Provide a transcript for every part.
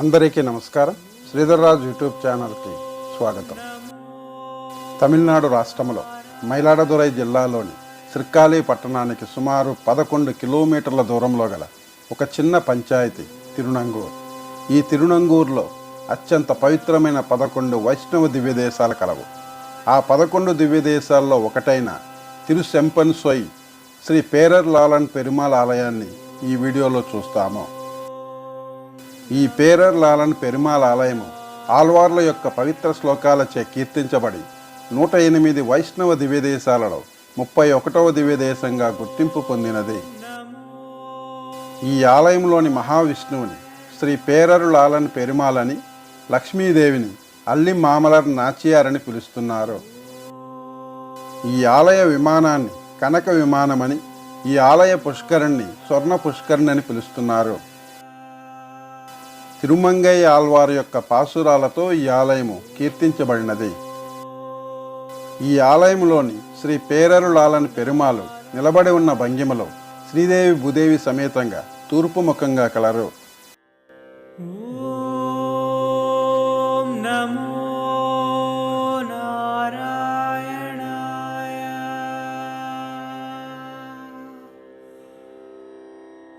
అందరికీ నమస్కారం. శ్రీధర్రాజు యూట్యూబ్ ఛానల్కి స్వాగతం. తమిళనాడు రాష్ట్రంలో మయిలాడదురై జిల్లాలోని శ్రీకాళి పట్టణానికి సుమారు పదకొండు కిలోమీటర్ల దూరంలో గల ఒక చిన్న పంచాయతీ తిరునంగూర్. ఈ తిరునంగూరులో అత్యంత పవిత్రమైన పదకొండు వైష్ణవ దివ్యదేశాలు కలవు. ఆ పదకొండు దివ్యదేశాల్లో ఒకటైన తిరుసెంపన్ సొయ్ శ్రీ పేరర్ లాలన్ పెరుమాల్ ఆలయాన్ని ఈ వీడియోలో చూస్తాము. ఈ పేరర్ లాలన్ ఆలయము ఆల్వార్ల యొక్క పవిత్ర శ్లోకాలచే కీర్తించబడి నూట ఎనిమిది వైష్ణవ దివ్యదేశాలలో ముప్పై ఒకటవ దివ్యదేశంగా గుర్తింపు పొందినది. ఈ ఆలయంలోని మహావిష్ణువుని శ్రీ పేరరు లాలన్ పెరుమాలని లక్ష్మీదేవిని అల్లి మామలర్ నాచియారని పిలుస్తున్నారు. ఈ ఆలయ విమానాన్ని కనక విమానమని ఈ ఆలయ పుష్కరుణ్ణి స్వర్ణ పుష్కరిణి అని పిలుస్తున్నారు. తిరుమంగై ఆల్వారు యొక్క పాసురాలతో ఈ ఆలయము కీర్తించబడినది ఈ ఆలయంలోని శ్రీ పేరరులాలని పెరుమాలు నిలబడి ఉన్న భంగిమలో శ్రీదేవి భూదేవి సమేతంగా తూర్పు ముఖంగా కలరు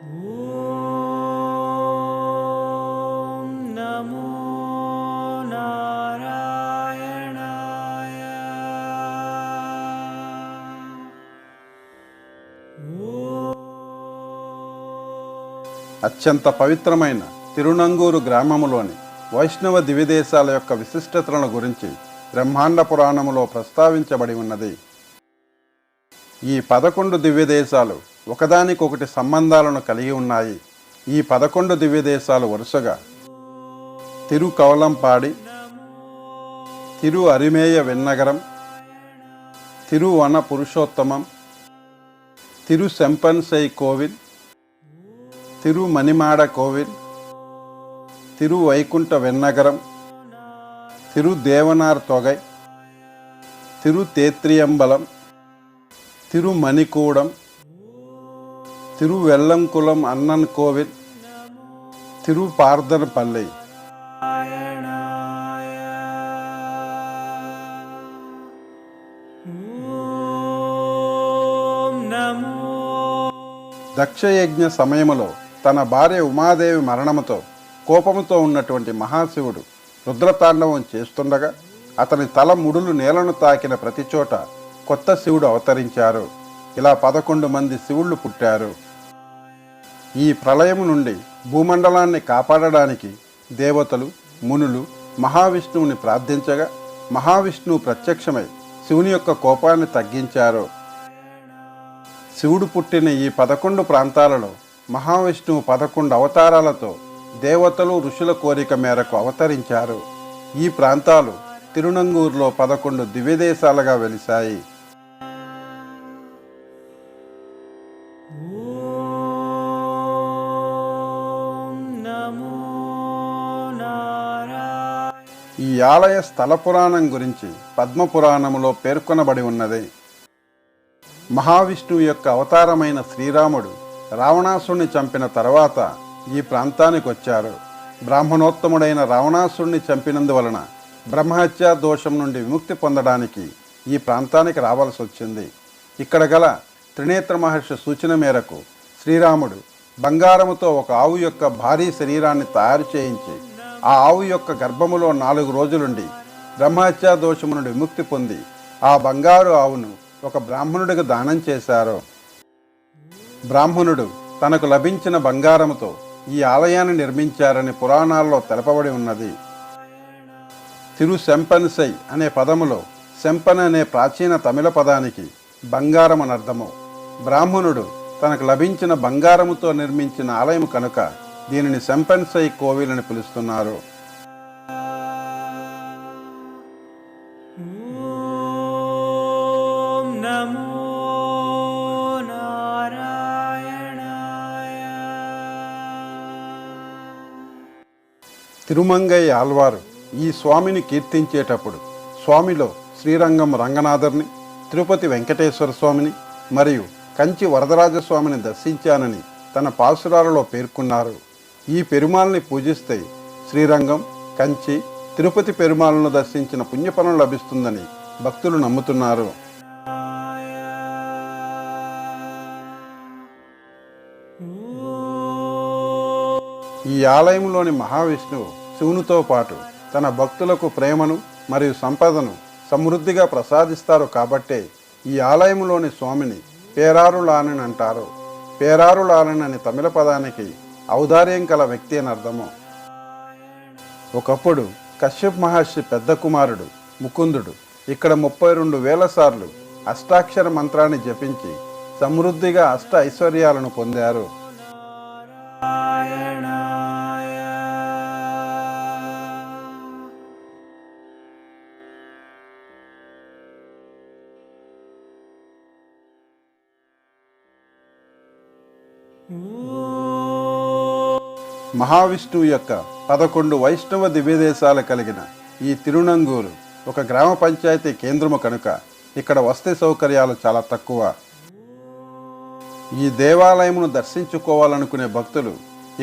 Ooh. అత్యంత పవిత్రమైన తిరునంగూరు గ్రామములోని వైష్ణవ దివిదేశాల యొక్క విశిష్టతలను గురించి బ్రహ్మాండ పురాణములో ప్రస్తావించబడి ఉన్నది. ఈ పదకొండు దివ్యదేశాలు ఒకదానికొకటి సంబంధాలను కలిగి ఉన్నాయి. ఈ పదకొండు దివ్యదేశాలు వరుసగా తిరు కవలంపాడి తిరు అరిమేయ వెన్నగరం తిరువన పురుషోత్తమం తిరు సెంపన్సై కోవిల్ తిరు మణిమాడ కోవిల్ తిరు వైకుంఠ వెన్నగరం తిరు దేవనార్ తొగై తిరు తేత్రియంబలం తిరు మణికూడం తిరు వెల్లంకులం అన్నన్ కోవిల్ తిరు పార్దనపల్లి ॐ దక్షయజ్ఞ సమయములో తన భార్య ఉమాదేవి మరణముతో కోపముతో ఉన్నటువంటి మహాశివుడు రుద్రతాండవం చేస్తుండగా అతని తల ముడులు నేలను తాకిన ప్రతి చోట కొత్త శివుడు అవతరించారు. ఇలా పదకొండు మంది శివుళ్ళు పుట్టారు. ఈ ప్రళయము నుండి భూమండలాన్ని కాపాడడానికి దేవతలు మునులు మహావిష్ణువుని ప్రార్థించగా మహావిష్ణువు ప్రత్యక్షమై శివుని యొక్క కోపాన్ని తగ్గించారు. శివుడు పుట్టిన ఈ పదకొండు ప్రాంతాలలో మహావిష్ణువు పదకొండు అవతారాలతో దేవతలు ఋషుల కోరిక మేరకు అవతరించారు. ఈ ప్రాంతాలు తిరునంగూరులో పదకొండు దివ్యదేశాలుగా వెలిశాయి. ఈ ఆలయ స్థల పురాణం గురించి పద్మపురాణములో పేర్కొనబడి ఉన్నది. మహావిష్ణువు యొక్క అవతారమైన శ్రీరాముడు రావణాసుడిని చంపిన తర్వాత ఈ ప్రాంతానికి వచ్చారు. బ్రాహ్మణోత్తముడైన రావణాసుడిని చంపినందువలన బ్రహ్మహత్యా దోషం నుండి విముక్తి పొందడానికి ఈ ప్రాంతానికి రావాల్సి వచ్చింది. ఇక్కడ గల త్రినేత్ర మహర్షి సూచన మేరకు శ్రీరాముడు బంగారముతో ఒక ఆవు యొక్క భారీ శరీరాన్ని తయారు చేయించి ఆ ఆవు యొక్క గర్భములో నాలుగు రోజులుండి బ్రహ్మహత్యా దోషము నుండి విముక్తి పొంది ఆ బంగారు ఆవును ఒక బ్రాహ్మణుడికి దానం చేశారు. బ్రాహ్మణుడు తనకు లభించిన బంగారముతో ఈ ఆలయాన్ని నిర్మించారని పురాణాల్లో తెలపబడి ఉన్నది. తిరు సెంపన్సై అనే పదములో సెంపన్ అనే ప్రాచీన తమిళ పదానికి బంగారం అనర్థము బ్రాహ్మణుడు తనకు లభించిన బంగారముతో నిర్మించిన ఆలయం కనుక దీనిని సెంపన్సై కోవిల్ అని పిలుస్తున్నారు. తిరుమంగయ్య ఆల్వారు ఈ స్వామిని కీర్తించేటప్పుడు స్వామిలో శ్రీరంగం రంగనాథర్ని తిరుపతి వెంకటేశ్వర స్వామిని మరియు కంచి వరదరాజస్వామిని దర్శించానని తన పాసురాలలో పేర్కొన్నారు. ఈ పెరుమాల్ని పూజిస్తే శ్రీరంగం కంచి తిరుపతి పెరుమాలను దర్శించిన పుణ్యఫలం లభిస్తుందని భక్తులు నమ్ముతున్నారు. ఈ ఆలయంలోని మహావిష్ణువు శివునితో పాటు తన భక్తులకు ప్రేమను మరియు సంపదను సమృద్ధిగా ప్రసాదిస్తారు కాబట్టే ఈ ఆలయంలోని స్వామిని పేరారులానని అంటారు పేరారులానని అనే తమిళ పదానికి ఔదార్యం కల వ్యక్తి అని అర్థము. ఒకప్పుడు కశ్యప్ మహర్షి పెద్ద కుమారుడు ముకుందుడు ఇక్కడ ముప్పై రెండు వేల సార్లు అష్టాక్షర మంత్రాన్ని జపించి సమృద్ధిగా అష్ట ఐశ్వర్యాలను పొందారు. మహావిష్ణువు యొక్క పదకొండు వైష్ణవ దివ్యదేశాలు కలిగిన ఈ తిరునంగూరు ఒక గ్రామ పంచాయతీ కేంద్రము కనుక ఇక్కడ వసతి సౌకర్యాలు చాలా తక్కువ. ఈ దేవాలయమును దర్శించుకోవాలనుకునే భక్తులు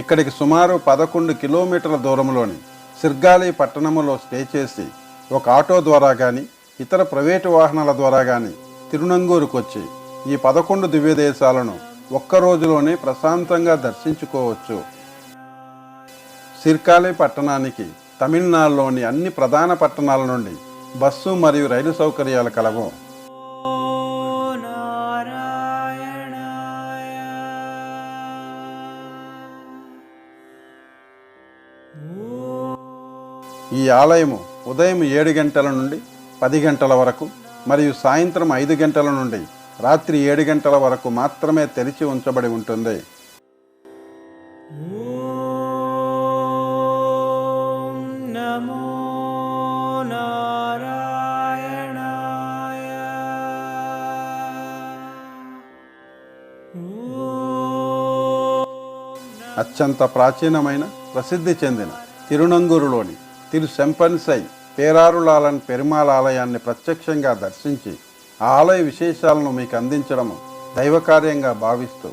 ఇక్కడికి సుమారు పదకొండు కిలోమీటర్ల దూరంలోని సిర్గాలి పట్టణములో స్టే చేసి ఒక ఆటో ద్వారా కానీ ఇతర ప్రైవేటు వాహనాల ద్వారా కానీ తిరునంగూరుకు వచ్చి ఈ పదకొండు దివ్యదేశాలను ఒక్క రోజులోనే ప్రశాంతంగా దర్శించుకోవచ్చు. సిర్కాలే పట్టణానికి తమిళనాడులోని అన్ని ప్రధాన పట్టణాల నుండి బస్సు మరియు రైలు సౌకర్యాలు కలవు. ఈ ఆలయము ఉదయం ఏడు గంటల నుండి పది గంటల వరకు మరియు సాయంత్రం ఐదు గంటల నుండి రాత్రి ఏడు గంటల వరకు మాత్రమే తెరిచి ఉంచబడి ఉంటుంది. అత్యంత ప్రాచీనమైన ప్రసిద్ధి చెందిన తిరునంగూరులోని తిరు సెంపన్సై పేరారులాలన్ పెరుమాళ్ ఆలయాన్ని ప్రత్యక్షంగా దర్శించి ఆ ఆలయ విశేషాలను మీకు అందించడం దైవకార్యంగా భావిస్తూ